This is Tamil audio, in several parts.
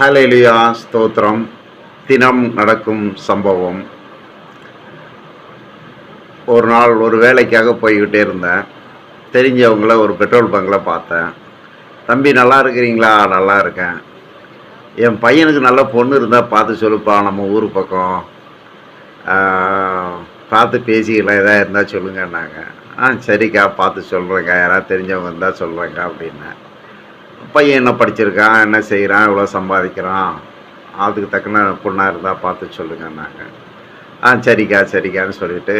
ஹலேலியா ஸ்தோத்திரம். தினம் நடக்கும் சம்பவம். ஒரு நாள் ஒரு வேலைக்காக போய்கிட்டே இருந்தேன். தெரிஞ்சவங்கள ஒரு பெட்ரோல் பங்கில் பார்த்தேன். தம்பி நல்லா இருக்கிறீங்களா? நல்லா இருக்கேன். என் பையனுக்கு நல்ல பொண்ணு இருந்தால் பார்த்து சொல்லுப்பா நம்ம ஊர் பக்கம். பார்த்து பேசிக்கலாம் எதாவது இருந்தால் சொல்லுங்கன்னாங்க. ஆ சரிக்கா பார்த்து சொல்கிறேங்க யாராவது தெரிஞ்சவங்க இருந்தால் சொல்கிறேங்க அப்படின்னேன். பையன் என்ன படிச்சிருக்கான்? என்ன செய்கிறான் இவ்வளோ சம்பாதிக்கிறான்? அதுக்கு தக்கன பொண்ணாக இருந்தால் பார்த்து சொல்லுங்கன்னாங்க. ஆ சரிக்கா சரிக்கான்னு சொல்லிட்டு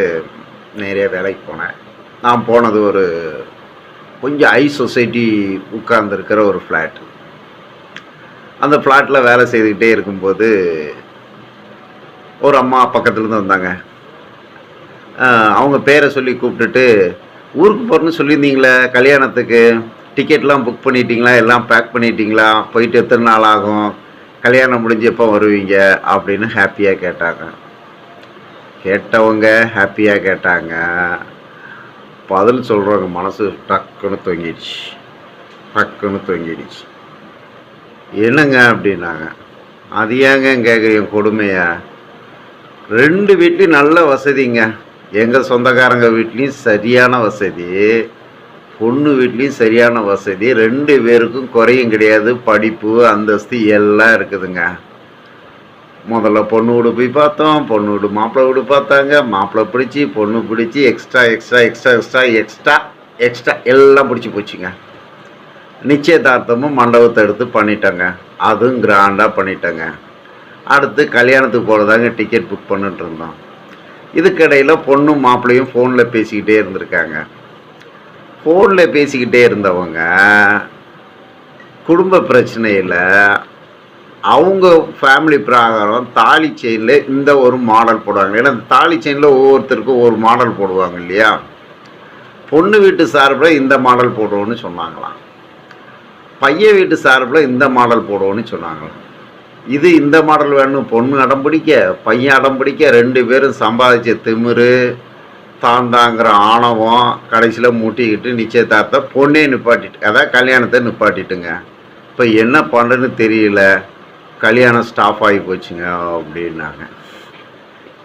நிறைய வேலைக்கு போனேன். நான் போனது ஒரு கொஞ்சம் ஹை சொசைட்டி உட்கார்ந்துருக்கிற ஒரு ஃப்ளாட் அந்த ஃப்ளாட்டில் வேலை செய்துக்கிட்டே இருக்கும்போது ஒரு அம்மா பக்கத்துலேருந்து வந்தாங்க. அவங்க பேரை சொல்லி கூப்பிட்டுட்டு ஊருக்கு போகிறேன்னு சொல்லியிருந்தீங்களே கல்யாணத்துக்கு? டிக்கெட்லாம் புக் பண்ணிட்டீங்களா? எல்லாம் பேக் பண்ணிட்டீங்களா? போயிட்டு எத்தனை நாள் ஆகும்? கல்யாணம் முடிஞ்சு எப்போ வருவீங்க? அப்படின்னு ஹாப்பியாக கேட்டாங்க. கேட்டவங்க ஹாப்பியாக கேட்டாங்க. பதில் சொல்கிறவங்க மனசு டக்குன்னு தொங்கிடுச்சு. டக்குன்னு தொங்கிடுச்சு. என்னங்க அப்படின்னாங்க. அது ஏங்க கேட்குறீங்க கொடுமையா? ரெண்டு வீட்லேயும் நல்ல வசதிங்க. எங்கள் சொந்தக்காரங்க வீட்லேயும் சரியான வசதி. பொண்ணு வீட்லேயும் சரியான வசதி ரெண்டு பேருக்கும் குறையும் கிடையாது படிப்பு அந்தஸ்து எல்லாம் இருக்குதுங்க. முதல்ல பொண்ணு வீடு போய் பார்த்தோம் பொண்ணு வீடு மாப்பிள்ளை வீடு பார்த்தாங்க மாப்பிள்ளை பிடிச்சி பொண்ணு பிடிச்சி extra extra extra extra extra extra எல்லாம் பிடிச்சி போச்சுங்க. நிச்சயதார்த்தமும் மண்டபத்தை எடுத்து பண்ணிட்டேங்க. அதுவும் கிராண்டாக பண்ணிட்டேங்க. அடுத்து கல்யாணத்துக்கு போகிறதாங்க டிக்கெட் புக் பண்ணிட்டு இருந்தோம். இதுக்கிடையில் பொண்ணும் மாப்பிள்ளையும் ஃபோனில் பேசிக்கிட்டே இருந்திருக்காங்க. ஃபோனில் பேசிக்கிட்டே இருந்தவங்க குடும்ப பிரச்சனையில் அவங்க ஃபேமிலி பிராகாரம் தாலி செயினில் இந்த ஒரு மாடல் போடுவாங்க. ஏன்னா தாலி செயினில் ஒவ்வொருத்தருக்கும் ஒரு மாடல் போடுவாங்க இல்லையா? பொண்ணு வீட்டு சார்பில் இந்த மாடல் போடுவோன்னு சொன்னாங்களாம். பையன் வீட்டு சார்பில் இந்த மாடல் போடுவோன்னு சொன்னாங்களாம். இது இந்த மாடல் வேணும் பொண்ணு அடம் பிடிக்க பையன் அடம் பிடிக்க ரெண்டு பேரும் சம்பாதிச்ச திமிரு தாந்தாங்கிற ஆணவம் கடைசியில் மூட்டிக்கிட்டு நிச்சயதார்த்தம் பொண்ணே நிப்பாட்டிட்டு அதான் கல்யாணத்தை நிப்பாட்டிட்டுங்க. இப்போ என்ன பண்ணுறதுன்னு தெரியல. கல்யாணம் ஸ்டாப் ஆகி போச்சுங்க அப்படின்னாங்க.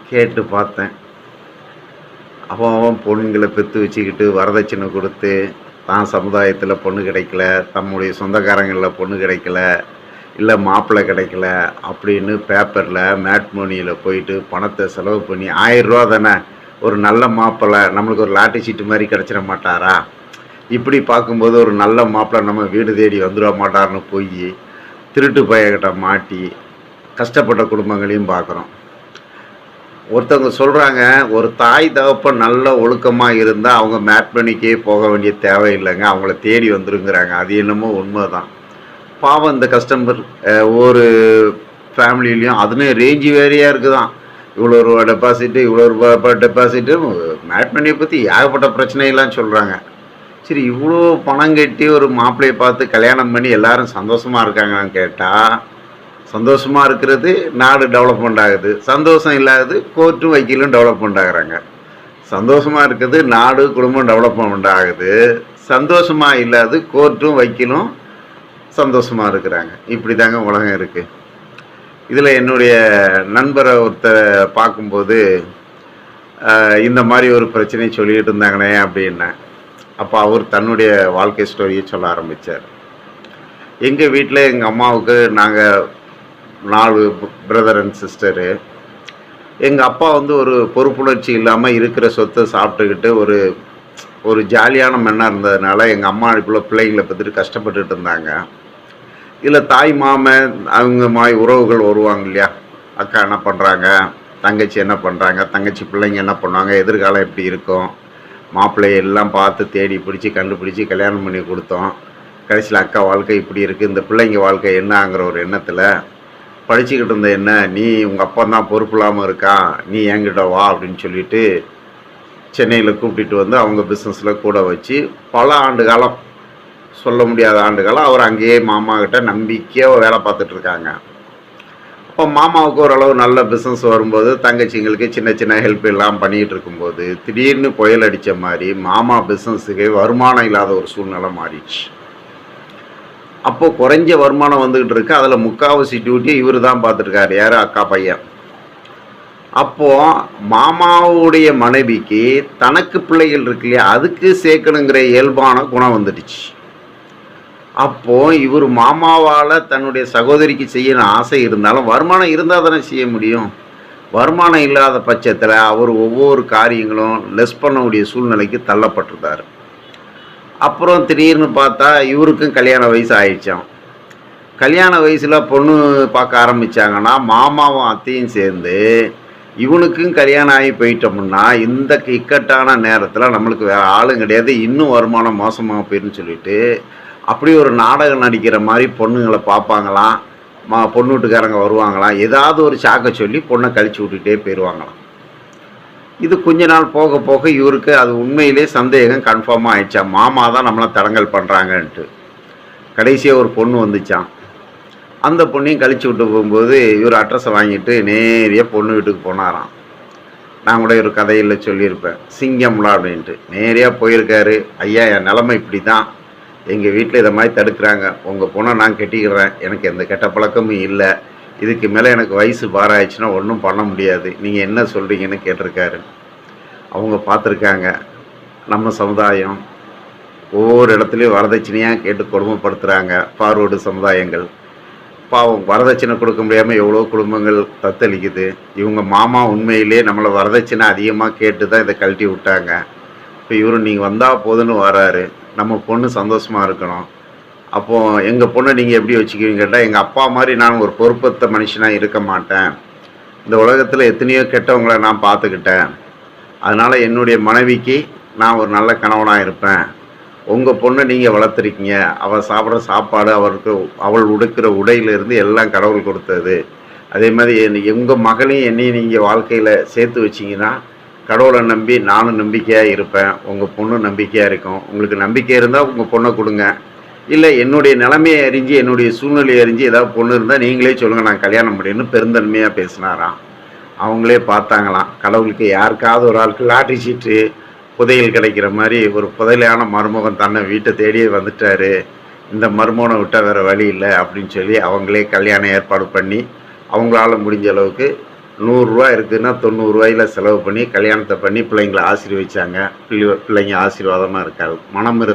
கேட்டு பார்த்தேன். அவன் அவன் பொண்ணுங்களை பெற்று வச்சுக்கிட்டு வரதட்சணை கொடுத்து தான் சமுதாயத்தில் பொண்ணு கிடைக்கல தம்முடைய சொந்தக்காரங்களில் பொண்ணு கிடைக்கல இல்லை மாப்பிள்ளை கிடைக்கல அப்படின்னு பேப்பரில் மேட்மோனியில் போயிட்டு பணத்தை செலவு பண்ணி ஆயிரம் ரூபா தானே ஒரு நல்ல மாப்பிள்ளை நம்மளுக்கு ஒரு லாட்டரி சீட்டு மாதிரி கிடச்சிட மாட்டாரா? இப்படி பார்க்கும்போது ஒரு நல்ல மாப்பிள்ளை நம்ம வீடு தேடி வந்துட மாட்டார்னு போய் திருட்டு பையகிட்ட மாட்டி கஷ்டப்பட்ட குடும்பங்களையும் பார்க்குறோம். ஒருத்தவங்க சொல்கிறாங்க ஒரு தாய் தகப்பன் நல்ல ஒழுக்கமாக இருந்தால் அவங்க மேட்மணிக்கே போக வேண்டிய தேவையில்லைங்க அவங்கள தேடி வந்துருங்கிறாங்க. அது என்னமோ உண்மை தான் பாவம் இந்த கஸ்டமர் ஒவ்வொரு ஃபேமிலியிலையும் அதுன்னு ரேஞ்சு வேறையாக இருக்குதான். இவ்வளோ ரூபா டெபாசிட்டு இவ்வளோ ரூபா டெபாசிட்டு மேட்மணியை பற்றி ஏகப்பட்ட பிரச்சனையெல்லாம் சொல்கிறாங்க சரி இவ்வளோ பணம் கட்டி ஒரு மாப்பிள்ளையை பார்த்து கல்யாணம் பண்ணி எல்லாரும் சந்தோஷமாக இருக்காங்கன்னு கேட்டால் சந்தோஷமாக இருக்கிறது நாடு டெவலப்மெண்ட் ஆகுது. சந்தோஷம் இல்லாதது கோர்ட்டும் வக்கீலும் டெவலப்மெண்ட் ஆகுறாங்க. சந்தோஷமாக இருக்கிறது நாடு குடும்பம் டெவலப்மெண்ட் ஆகுது. சந்தோஷமாக இல்லாது கோர்ட்டும் வக்கீலும் சந்தோஷமாக இருக்கிறாங்க. இப்படி தாங்க உலகம் இருக்குது இதில் என்னுடைய நண்பரை ஒருத்தரை பார்க்கும்போது இந்த மாதிரி ஒரு பிரச்சனை சொல்லிகிட்டு இருந்தாங்கண்ணே அப்படின்னேன். அப்போ அவர் தன்னுடைய வாழ்க்கை ஸ்டோரியை சொல்ல ஆரம்பித்தார் எங்கள் வீட்டில் எங்கள் அம்மாவுக்கு நாங்கள் நாலு பிரதர் அண்ட் சிஸ்டரு. எங்கள் அப்பா வந்து ஒரு பொறுப்புணர்ச்சி இல்லாமல் இருக்கிற சொத்தை சாப்பிட்டுக்கிட்டு ஒரு ஒரு ஜாலியான மண்ணாக இருந்ததுனால எங்கள் அம்மா இப்போ பிள்ளைங்களை பற்றிட்டு கஷ்டப்பட்டுட்டு இருந்தாங்க. இல்லை தாய் மாமன் அவங்க மாய் உறவுகள் வருவாங்க இல்லையா? அக்கா என்ன பண்ணுறாங்க தங்கச்சி என்ன பண்ணுறாங்க தங்கச்சி பிள்ளைங்க என்ன பண்ணுவாங்க? எதிர்காலம் எப்படி இருக்கும்? மாப்பிள்ளையை எல்லாம் பார்த்து தேடி பிடிச்சி கண்டுபிடிச்சி கல்யாணம் பண்ணி கொடுத்தோம். கடைசியில் அக்கா வாழ்க்கை இப்படி இருக்குது இந்த பிள்ளைங்க வாழ்க்கை என்னங்கிற ஒரு எண்ணத்தில் படிச்சுக்கிட்டு இருந்த என்ன நீ உங்கள் அப்பா தான் பொறுப்பு இல்லாமல் இருக்கான் நீ என்கிட்ட வா அப்படின்னு சொல்லிட்டு சென்னையில் கூப்பிட்டுட்டு வந்து அவங்க பிஸ்னஸில் கூட வச்சு பல ஆண்டு காலம் சொல்ல முடியாத ஆண்டுகளாக அவர் அங்கேயே மாமா கிட்ட நம்பிக்கையாக வேலை பார்த்துட்டு இருக்காங்க அப்போ மாமாவுக்கு ஓரளவு நல்ல பிஸ்னஸ் வரும்போது தங்கச்சிங்களுக்கு சின்ன சின்ன ஹெல்ப் எல்லாம் பண்ணிகிட்டு இருக்கும்போது திடீர்னு புயல் அடித்த மாதிரி மாமா பிஸ்னஸுக்கு வருமானம் இல்லாத ஒரு சூழ்நிலை மாறிடுச்சு. அப்போது குறைஞ்ச வருமானம் வந்துக்கிட்டு இருக்கு அதில் முக்காவாசி டியூட்டியை இவர் தான் பார்த்துருக்காரு யார்? அக்கா பையன். அப்போது மாமாவுடைய மனைவிக்கு தனக்கு பிள்ளைகள் இருக்கு இல்லையா? அதுக்கு சேர்க்கணுங்கிற இயல்பான குணம் வந்துடுச்சு. அப்போ இவர் மாமாவால் தன்னுடைய சகோதரிக்கு செய்யணும் ஆசை இருந்தாலும் வருமானம் இருந்தால் தானே செய்ய முடியும். வருமானம் இல்லாத பட்சத்தில் அவர் ஒவ்வொரு காரியங்களும் லெஸ் பண்ணக்கூடிய சூழ்நிலைக்கு தள்ளப்பட்டிருந்தார் அப்புறம் திடீர்னு பார்த்தா இவருக்கும் கல்யாண வயசு ஆயிடுச்சான் கல்யாண வயசில் பொண்ணு பார்க்க ஆரம்பித்தாங்கன்னா மாமாவும் அத்தையும் சேர்ந்து இவனுக்கும் கல்யாணம் ஆகி போயிட்டோம்னா இந்த இக்கட்டான நேரத்தில் நம்மளுக்கு வேறு ஆளும் கிடையாது. இன்னும் வருமானம் மோசமாக போயிருன்னு சொல்லிட்டு அப்படி ஒரு நாடகம் நடிக்கிற மாதிரி பொண்ணுங்களை பார்ப்பாங்களாம் மா பொண்ணு வீட்டுக்காரங்க வருவாங்களாம் ஏதாவது ஒரு சாக்கை சொல்லி பொண்ணை கழிச்சு விட்டுட்டே போயிடுவாங்களாம். இது கொஞ்ச நாள் போக போக இவருக்கு அது உண்மையிலே சந்தேகம் கன்ஃபார்மாக ஆயிடுச்சா? மாமா தான் நம்மளை தடங்கல் பண்ணுறாங்கன்ட்டு கடைசியாக ஒரு பொண்ணு வந்துச்சான் அந்த பொண்ணையும் கழிச்சு விட்டு போகும்போது இவர் அட்ரஸை வாங்கிட்டு நேரடியாக பொண்ணு வீட்டுக்கு போனாராம். நான் கூட ஒரு கதையில் சொல்லியிருப்பேன். சிங்கம்லாம் அப்படின்ட்டு. நேரடியாக போயிருக்காரு. ஐயா என் நிலமை இப்படி தான் எங்கள் வீட்டில் இதை மாதிரி தடுக்கிறாங்க. உங்கள் பொண்ணை நான் கட்டிக்கிறேன். எனக்கு எந்த கெட்ட பழக்கமும் இல்லை. இதுக்கு மேலே எனக்கு வயசு பாராயிடுச்சுன்னா ஒன்றும் பண்ண முடியாது. நீங்கள் என்ன சொல்கிறீங்கன்னு கேட்டிருக்காரு. அவங்க பார்த்துருக்காங்க. நம்ம சமுதாயம் ஒவ்வொரு இடத்துலையும் வரதட்சணையாக கேட்டு கொடுமைப்படுத்துகிறாங்க ஃபார்வேர்டு சமுதாயங்கள். பாவம் வரதட்சணை கொடுக்க முடியாமல் எவ்வளோ குடும்பங்கள் தத்தளிக்குது. இவங்க மாமா உண்மையிலே நம்மளை வரதட்சணை அதிகமாக கேட்டு தான் இதை கழட்டி விட்டாங்க. இப்போ இவர் நீங்கள் வந்தால் போதுன்னு வராரு. நம்ம பொண்ணு சந்தோஷமாக இருக்கணும். அப்போது எங்கள் பொண்ணை நீங்கள் எப்படி வச்சுக்குவீங்க கேட்டால் எங்கள் அப்பா மாதிரி நான் ஒரு பொறுப்பத்த மனுஷனாக இருக்க மாட்டேன். இந்த உலகத்தில் எத்தனையோ கெட்டவங்களை நான் பார்த்துக்கிட்டேன். அதனால் என்னுடைய மனைவிக்கு நான் ஒரு நல்ல கணவனாக இருப்பேன். உங்கள் பொண்ணை நீங்கள் வளர்த்துருக்கீங்க. அவள் சாப்பிட்ற சாப்பாடு அவருக்கு அவள் உடுக்கிற உடையிலிருந்து எல்லாம் கடவுள் கொடுத்தது. அதே மாதிரி என் உங்கள் மகளையும் என்னையும் நீங்கள் வாழ்க்கையில் சேர்த்து வச்சிங்கன்னா கடவுளை நம்பி நானும் நம்பிக்கையாக இருப்பேன். உங்கள் பொண்ணு நம்பிக்கையாக இருக்கும். உங்களுக்கு நம்பிக்கை இருந்தால் உங்கள் பொண்ணை கொடுங்க. இல்லை என்னுடைய நிலைமையை அறிஞ்சு என்னுடைய சூழ்நிலையை அறிஞ்சு ஏதாவது பொண்ணு இருந்தால் நீங்களே சொல்லுங்கள் நான் கல்யாணம் முடியும்னு பெருந்தன்மையாக பேசினாராம். அவங்களே பார்த்தாங்களாம். கடவுளுக்கு யாருக்காவது ஒரு ஆளுக்கு லாட்ரி சீட்டு புதையல் கிடைக்கிற மாதிரி ஒரு புதையலான மருமகன் தன்னை வீட்டை தேடியே வந்துட்டாரு. இந்த மருமகனை விட்டால் வேறு வழி இல்லை அப்படின்னு சொல்லி அவங்களே கல்யாணம் ஏற்பாடு பண்ணி அவங்களால முடிஞ்ச அளவுக்கு நூறுரூவா இருக்குதுன்னா தொண்ணூறுரூவாயில் செலவு பண்ணி கல்யாணத்தை பண்ணி பிள்ளைங்களை ஆசீர்வதிச்சாங்க. பிள்ளை பிள்ளைங்க ஆசீர்வாதமாக இருக்காது. மனம் இரு